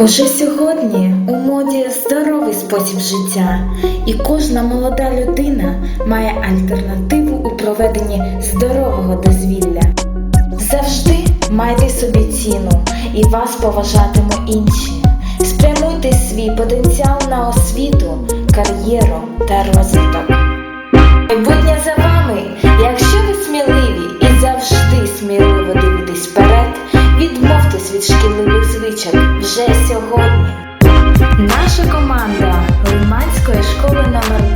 Уже сьогодні у моді здоровий спосіб життя, і кожна молода людина має альтернативу у проведенні здорового дозвілля. Завжди майте собі ціну, і вас поважатимуть інші. Спрямуйте свій потенціал на освіту, кар'єру та розвиток. Майбутнє за вами, якщо ви сміливі і завжди сміливо дивитесь вперед, від шкідливих звичок вже сьогодні. Наша команда Лиманської школи номер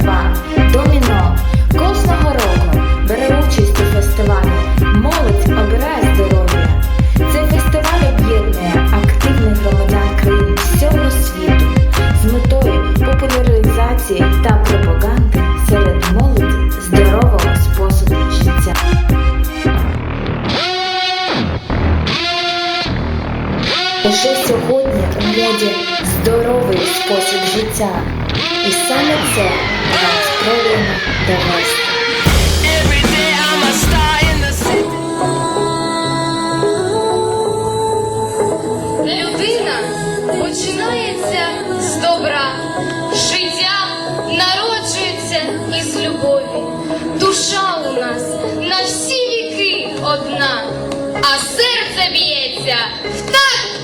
Уже сьогодні у моді здоровий спосіб життя. І саме це нам спробуємо довести. Людина починається з добра, життя народжується із любові. Душа у нас на всі віки одна, а серце б'ється в такт